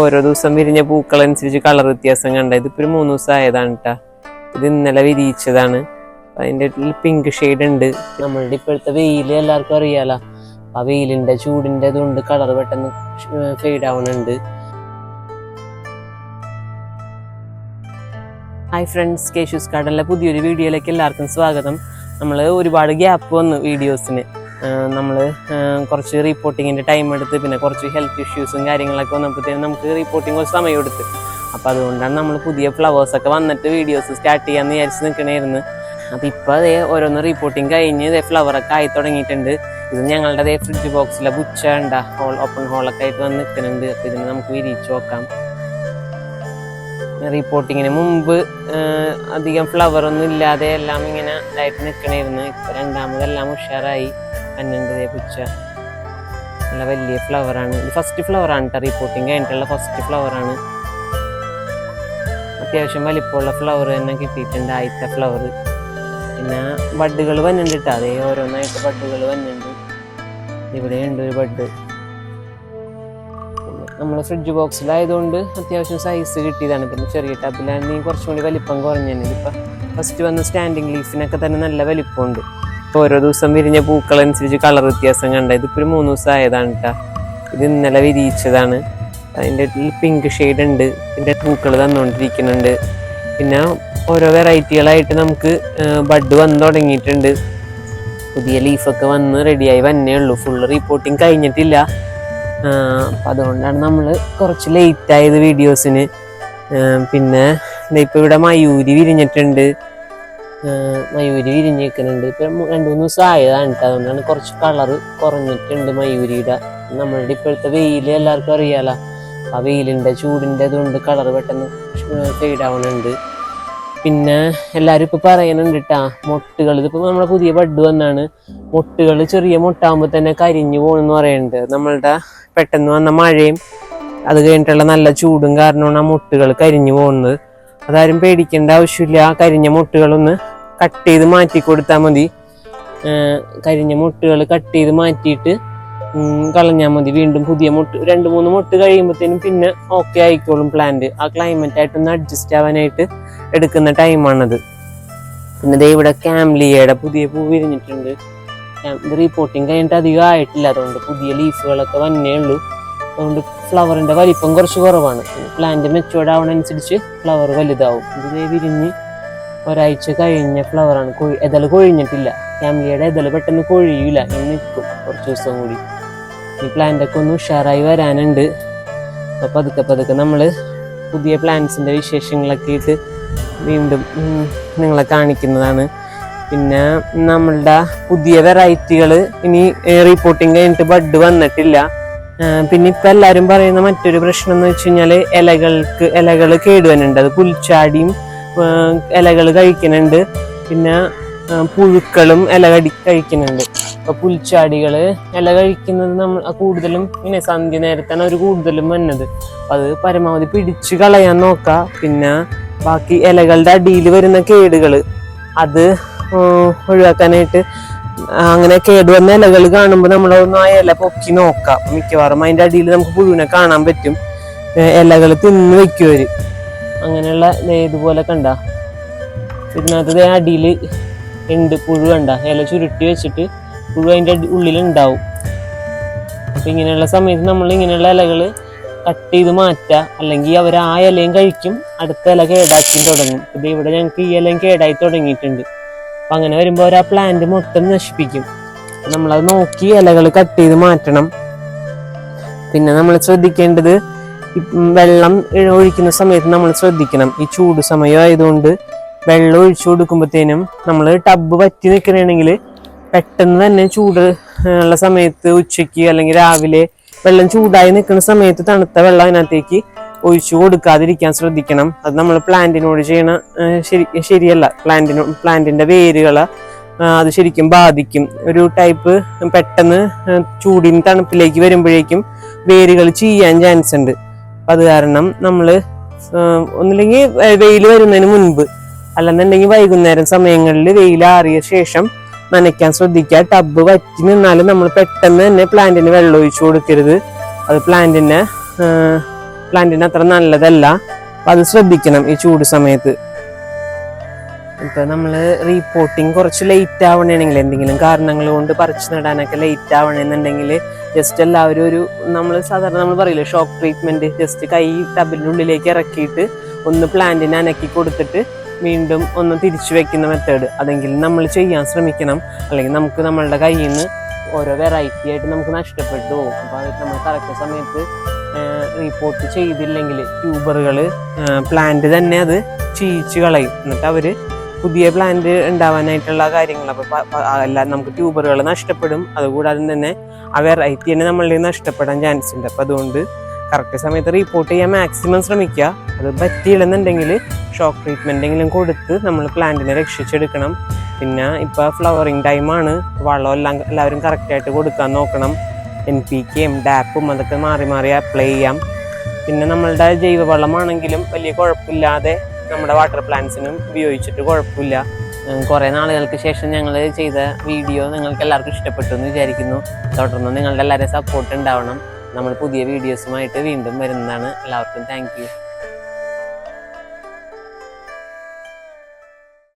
ഓരോ ദിവസം വിരിഞ്ഞ പൂക്കൾ അനുസരിച്ച് കളർ വ്യത്യാസം കണ്ട ഇതിപ്പോ ഒരു മൂന്ന് ദിവസം ആയതാണ് കേട്ടാ ഇത് ഇന്നലെ വിരിയിച്ചതാണ്. അതിന്റെ പിങ്ക് ഷെയ്ഡ് ഉണ്ട്. നമ്മളുടെ ഇപ്പോഴത്തെ വെയിൽ എല്ലാവർക്കും അറിയാലോ. ആ വെയിലിന്റെ ചൂടിന്റെ ഇതുകൊണ്ട് കളർ പെട്ടെന്ന് ഫെയ്ഡ് ആവണുണ്ട്. ഹായ് ഫ്രണ്ട്സ് കേശൂസ് കാർഡനിലെ പുതിയൊരു വീഡിയോയിലേക്ക് എല്ലാവർക്കും സ്വാഗതം. നമ്മൾ ഒരുപാട് ഗ്യാപ്പ് വന്നു വീഡിയോസിന് നമ്മൾ കുറച്ച് റിപ്പോർട്ടിങ്ങിന്റെ ടൈം എടുത്ത് പിന്നെ കുറച്ച് ഹെൽത്ത് ഇഷ്യൂസും കാര്യങ്ങളൊക്കെ വന്നപ്പോഴത്തേനും നമുക്ക് റിപ്പോർട്ടിങ് ഒരു സമയം എടുത്ത്. അപ്പോൾ അതുകൊണ്ടാണ് നമ്മൾ പുതിയ ഫ്ലവേഴ്സൊക്കെ വന്നിട്ട് വീഡിയോസ് സ്റ്റാർട്ട് ചെയ്യാമെന്ന് വിചാരിച്ച് നിൽക്കണമായിരുന്നു അപ്പോൾ ഇപ്പോൾ അതേ ഓരോന്ന് റിപ്പോർട്ടിങ് കഴിഞ്ഞ് ഇതേ ഫ്ലവറൊക്കെ ആയി തുടങ്ങിയിട്ടുണ്ട്. ഇത് ഞങ്ങളുടെ അതേ ഫ്രിഡ്ജ് ബോക്സിലെ ബുച്ച ഉണ്ടാ ഹോൾ ഓപ്പൺ ഹോളൊക്കെ ആയിട്ട് വന്ന് നിൽക്കുന്നുണ്ട് അപ്പോൾ ഇതിന് നമുക്ക് വിരിച്ച് നോക്കാം. റിപ്പോർട്ടിങ്ങിന് മുമ്പ് അധികം ഫ്ലവർ ഒന്നും ഇല്ലാതെ എല്ലാം ഇങ്ങനെ ഇതായിട്ട് നിൽക്കണമായിരുന്നു ഇപ്പൊ രണ്ടാമതെല്ലാം ഉഷാറായി. പന്നണ്ടതേ പുച്ച നല്ല വലിയ ഫ്ലവറാണ് ഇത് ഫസ്റ്റ് ഫ്ലവറാണ് കേട്ടോ റിപ്പോർട്ടിങ് കഴിഞ്ഞിട്ടുള്ള ഫസ്റ്റ് ഫ്ലവറാണ് അത്യാവശ്യം വലിപ്പമുള്ള ഫ്ലവർ തന്നെ കിട്ടിയിട്ടുണ്ട് ആദ്യത്തെ ഫ്ലവർ പിന്നെ ബഡ്ഡുകൾ വന്നിട്ടുണ്ട് കേട്ടോ അതേ ഓരോന്നായിട്ട് ബഡ്ഡുകൾ വന്നിട്ടുണ്ട്. ഇവിടെയുണ്ട് ഒരു ബഡ് നമ്മൾ ഫ്രിഡ്ജ് ബോക്സിലായതുകൊണ്ട് അത്യാവശ്യം സൈസ് കിട്ടിയതാണ്. പിന്നെ ചെറിയ ടബിലാണെങ്കിൽ കുറച്ചും കൂടി വലിപ്പം കുറഞ്ഞു തന്നെ ഇതിപ്പോൾ ഫസ്റ്റ് വന്ന സ്റ്റാൻഡിങ് ലീഫിനൊക്കെ തന്നെ നല്ല വലിപ്പമുണ്ട്. ഓരോ ദിവസം വിരിഞ്ഞ പൂക്കൾ അനുസരിച്ച് കളർ വ്യത്യാസം കണ്ട ഇതിപ്പോൾ ഒരു മൂന്ന് ദിവസം ആയതാണ് കേട്ടോ ഇത് ഇന്നലെ വിരിയിച്ചതാണ്. അതിന്റെ പിങ്ക് ഷെയ്ഡ് ഉണ്ട്. ഇതിന്റെ പൂക്കൾ തന്നുകൊണ്ടിരിക്കുന്നുണ്ട് പിന്നെ ഓരോ വെറൈറ്റികളായിട്ട് നമുക്ക് ബഡ് വന്ന് തുടങ്ങിയിട്ടുണ്ട്. പുതിയ ലീഫൊക്കെ വന്ന് റെഡിയായി വന്നേ ഉള്ളൂ. ഫുള്ള് റിപ്പോർട്ടിങ് കഴിഞ്ഞിട്ടില്ല. അപ്പം അതുകൊണ്ടാണ് നമ്മൾ കുറച്ച് ലേറ്റ് ആയത് വീഡിയോസിന് പിന്നെ ഇപ്പോൾ ഇവിടെ മയൂരി വിരിഞ്ഞിട്ടുണ്ട്. മയൂരി വിരിഞ്ഞേക്കുന്നുണ്ട് ഇപ്പം രണ്ട് മൂന്ന് ദിവസം ആയതാണ് അതുകൊണ്ടാണ് കുറച്ച് കളർ കുറഞ്ഞിട്ടുണ്ട് മയൂരിയുടെ. നമ്മളുടെ ഇപ്പോഴത്തെ വെയിൽ എല്ലാവർക്കും അറിയാലോ. ആ വെയിലിന്റെ ചൂടിന്റെ ഇതുകൊണ്ട് കളർ പെട്ടെന്ന് ഫെയ്ഡ് ആവണുണ്ട്. പിന്നെ എല്ലാവരും ഇപ്പോൾ പറയുന്നുണ്ട് കേട്ടാ മൊട്ടുകൾ. ഇതിപ്പോൾ നമ്മുടെ പുതിയ ബഡ് വന്നാണ്. മൊട്ടുകൾ ചെറിയ മൊട്ടാകുമ്പോൾ തന്നെ കരിഞ്ഞു പോകണമെന്ന് പറയുന്നുണ്ട്. നമ്മളുടെ പെട്ടെന്ന് വന്ന മഴയും അത് കഴിഞ്ഞിട്ടുള്ള നല്ല ചൂടും കാരണമാണ് ആ മുട്ടുകൾ കരിഞ്ഞു പോകുന്നത് അതാരും പേടിക്കേണ്ട ആവശ്യമില്ല. ആ കരിഞ്ഞ മുട്ടുകളൊന്ന് കട്ട് ചെയ്ത് മാറ്റി കൊടുത്താൽ മതി. കരിഞ്ഞ മുട്ടുകൾ കട്ട് ചെയ്ത് മാറ്റിയിട്ട് കളഞ്ഞാൽ മതി. വീണ്ടും പുതിയ മുട്ട് രണ്ട് മൂന്ന് മുട്ട് കഴിയുമ്പോഴത്തേനും പിന്നെ ഓക്കെ ആയിക്കോളും പ്ലാന്റ് ആ ക്ലൈമറ്റ് ആയിട്ടൊന്ന് അഡ്ജസ്റ്റ് ആവാനായിട്ട് എടുക്കുന്ന ടൈമാണത് പിന്നെ ദേ ഇവിടെ ക്യാംലിയയുടെ പുതിയ പൂ വിരിഞ്ഞിട്ടുണ്ട്. റിപ്പോർട്ടിങ് കഴിഞ്ഞിട്ട് അധികം ആയിട്ടില്ല. അതുകൊണ്ട് പുതിയ ലീഫുകളൊക്കെ വന്നേ ഉള്ളൂ. അതുകൊണ്ട് ഫ്ലവറിന്റെ വലിപ്പം കുറച്ച് കുറവാണ്. പ്ലാന്റ് മെച്ചുവേർഡ് ആവണനുസരിച്ച് ഫ്ലവർ വലുതാവും. ഇത് വിരിഞ്ഞ് ഒരാഴ്ച കഴിഞ്ഞ ഫ്ലവറാണ് കൊഴി എതൽ കൊഴിഞ്ഞിട്ടില്ല. ഫാമിലിയുടെ എതൽ പെട്ടെന്ന് കൊഴിയൂല. ഇനി നിൽക്കും കുറച്ച് ദിവസം കൂടി. ഈ പ്ലാന്റ് ഒക്കെ ഒന്ന് ഉഷാറായി വരാനുണ്ട്. അപ്പോൾ പതുക്കെ പതുക്കെ നമ്മൾ പുതിയ പ്ലാന്റ്സിന്റെ വിശേഷങ്ങളൊക്കെ ആയിട്ട് വീണ്ടും നിങ്ങളെ കാണിക്കുന്നതാണ്. പിന്നെ നമ്മളുടെ പുതിയ വെറൈറ്റികൾ ഇനി റിപ്പോർട്ടിങ് കഴിഞ്ഞിട്ട് ബഡ് വന്നിട്ടില്ല. പിന്നെ ഇപ്പൊ എല്ലാരും പറയുന്ന മറ്റൊരു പ്രശ്നം എന്ന് വെച്ച് കഴിഞ്ഞാൽ ഇലകൾക്ക് ഇലകൾ കേടുവനുണ്ട് അത് പുൽച്ചാടിയും ഇലകൾ കഴിക്കുന്നുണ്ട്. പിന്നെ പുഴുക്കളും ഇല കടി കഴിക്കുന്നുണ്ട്. അപ്പൊ പുൽച്ചാടികൾ ഇല കഴിക്കുന്നത് നമ്മൾ കൂടുതലും ഇങ്ങനെ സന്ധ്യ നേരത്താണ് അവർ കൂടുതലും വന്നത്. അത് പരമാവധി പിടിച്ചു കളയാൻ നോക്കുക പിന്നെ ബാക്കി ഇലകളുടെ അടിയിൽ വരുന്ന കേടുകൾ അത് ഒഴിവാക്കാനായിട്ട് അങ്ങനെ കേടുവന്ന ഇലകൾ കാണുമ്പോൾ നമ്മൾ ഒന്ന് ആ ഇല പൊക്കി നോക്കാം. മിക്കവാറും അതിന്റെ അടിയിൽ നമുക്ക് പുഴുവിനെ കാണാൻ പറ്റും. ഇലകൾ തിന്ന് വെക്കുവര് അങ്ങനെയുള്ള ദേ ഇതുപോലെ കണ്ട. ഇതിനകത്ത് അടിയിൽ ഉണ്ട് പുഴു കണ്ട. ഇല ചുരുട്ടി വെച്ചിട്ട് പുഴു അതിന്റെ ഉള്ളിലുണ്ടാവും. അപ്പൊ ഇങ്ങനെയുള്ള സമയത്ത് നമ്മൾ ഇങ്ങനെയുള്ള ഇലകൾ കട്ട് ചെയ്ത് മാറ്റുക അല്ലെങ്കിൽ അവർ ആ ഇലയും കഴിക്കും. അടുത്ത ഇല കേടാക്കി തുടങ്ങും. ഇത് ഇവിടെ ഞങ്ങൾക്ക് ഈ ഇലയും കേടായി തുടങ്ങിയിട്ടുണ്ട്. അപ്പൊ അങ്ങനെ വരുമ്പോൾ അവർ ആ പ്ലാന്റ് മൊത്തം നശിപ്പിക്കും. നമ്മളത് നോക്കി ഇലകൾ കട്ട് ചെയ്ത് മാറ്റണം. പിന്നെ നമ്മൾ ശ്രദ്ധിക്കേണ്ടത് വെള്ളം ഒഴിക്കുന്ന സമയത്ത് നമ്മൾ ശ്രദ്ധിക്കണം. ഈ ചൂട് സമയം ആയതുകൊണ്ട് വെള്ളം ഒഴിച്ചു കൊടുക്കുമ്പോഴത്തേനും നമ്മൾ ടബ് പറ്റി നിൽക്കണമെങ്കിൽ പെട്ടെന്ന് തന്നെ ചൂട് ഉള്ള സമയത്ത് ഉച്ചയ്ക്ക് അല്ലെങ്കിൽ രാവിലെ വെള്ളം ചൂടായി നിൽക്കുന്ന സമയത്ത് തണുത്ത വെള്ളം അതിനകത്തേക്ക് ഒഴിച്ചു കൊടുക്കാതിരിക്കാൻ ശ്രദ്ധിക്കണം. അത് നമ്മൾ പ്ലാന്റിനോട് ചെയ്യണ ശരി ശരിയല്ല. പ്ലാന്റിനോ പ്ലാന്റിന്റെ വേരുകളെ അത് ശരിക്കും ബാധിക്കും. ഒരു ടൈപ്പ് പെട്ടെന്ന് ആ, ചൂടിന് തണുപ്പിലേക്ക് വരുമ്പോഴേക്കും വേരുകൾ ചെയ്യാൻ ചാൻസ് ഉണ്ട്. അപ്പം അത് കാരണം നമ്മൾ ഒന്നില്ലെങ്കിൽ വെയിൽ വരുന്നതിന് മുൻപ് അല്ലെന്നുണ്ടെങ്കിൽ വൈകുന്നേരം സമയങ്ങളിൽ വെയിലാറിയ ശേഷം നനയ്ക്കാൻ ശ്രദ്ധിക്കുക. ടബ് വറ്റി നിന്നാലും നമ്മൾ പെട്ടെന്ന് തന്നെ പ്ലാന്റിന് വെള്ളം ഒഴിച്ചു കൊടുക്കരുത്. അത് പ്ലാന്റിനെ പ്ലാന്റിന് അത്ര നല്ലതല്ല. അപ്പൊ അത് ശ്രദ്ധിക്കണം ഈ ചൂട് സമയത്ത്. ഇപ്പൊ നമ്മൾ റീപോർട്ടിങ് കുറച്ച് ലേറ്റ് ആവണമെങ്കിൽ എന്തെങ്കിലും കാരണങ്ങൾ കൊണ്ട് പറിച്ചു നടാനൊക്കെ ലേറ്റ് ആവണമെന്നുണ്ടെങ്കിൽ ജസ്റ്റ് എല്ലാവരും ഒരു നമ്മൾ സാധാരണ നമ്മൾ പറയില്ല ഷോക്ക് ട്രീറ്റ്മെന്റ് ജസ്റ്റ് കൈ ടബിന്റെ ഉള്ളിലേക്ക് ഇറക്കിയിട്ട് ഒന്ന് പ്ലാന്റിനെ അനക്കി കൊടുത്തിട്ട് വീണ്ടും ഒന്ന് തിരിച്ചു വെക്കുന്ന മെത്തേഡ് അതെങ്കിൽ നമ്മൾ ചെയ്യാൻ ശ്രമിക്കണം. അല്ലെങ്കിൽ നമുക്ക് നമ്മളുടെ കയ്യിൽ നിന്ന് ഓരോ വെറൈറ്റി ആയിട്ട് നമുക്ക് നഷ്ടപ്പെട്ടു പോകും. അപ്പോൾ അത് നമ്മൾ കറക്റ്റ് സമയത്ത് റിപ്പോർട്ട് ചെയ്തില്ലെങ്കിൽ ട്യൂബറുകൾ പ്ലാന്റ് തന്നെ അത് ചീച്ച് കളയും. എന്നിട്ട് അവർ പുതിയ പ്ലാന്റ് ഉണ്ടാവാനായിട്ടുള്ള കാര്യങ്ങൾ അപ്പോൾ എല്ലാം നമുക്ക് ട്യൂബറുകൾ നഷ്ടപ്പെടും. അതുകൂടാതെ തന്നെ ആ വെറൈറ്റി തന്നെ നമ്മളുടെ നഷ്ടപ്പെടാൻ ചാൻസ് ഉണ്ട്. അപ്പോൾ അതുകൊണ്ട് കറക്റ്റ് സമയത്ത് റിപ്പോർട്ട് ചെയ്യാൻ മാക്സിമം ശ്രമിക്കുക. അത് പറ്റിയില്ലെന്നുണ്ടെങ്കിൽ ഷോക്ക് ട്രീറ്റ്മെന്റെങ്കിലും കൊടുത്ത് നമ്മൾ പ്ലാന്റിനെ രക്ഷിച്ചെടുക്കണം. പിന്നെ ഇപ്പോൾ ഫ്ലവറിങ് ടൈമാണ് വളം എല്ലാം എല്ലാവരും കറക്റ്റായിട്ട് കൊടുക്കാൻ നോക്കണം. എൻ പി കെയും ഡാപ്പും അതൊക്കെ മാറി മാറി അപ്ലൈ ചെയ്യാം. പിന്നെ നമ്മളുടെ ജൈവവളമാണെങ്കിലും വലിയ കുഴപ്പമില്ലാതെ നമ്മുടെ വാട്ടർ പ്ലാന്റ്സിനും ഉപയോഗിച്ചിട്ട് കുഴപ്പമില്ല. കുറേ നാളുകൾക്ക് ശേഷം ഞങ്ങൾ ചെയ്ത വീഡിയോ നിങ്ങൾക്ക് എല്ലാവർക്കും ഇഷ്ടപ്പെട്ടു എന്ന് വിചാരിക്കുന്നു. തുടർന്ന് നിങ്ങളുടെ എല്ലാവരും സപ്പോർട്ട് ഉണ്ടാവണം. നമ്മൾ പുതിയ വീഡിയോസുമായിട്ട് വീണ്ടും വരുന്നതാണ്. എല്ലാവർക്കും താങ്ക്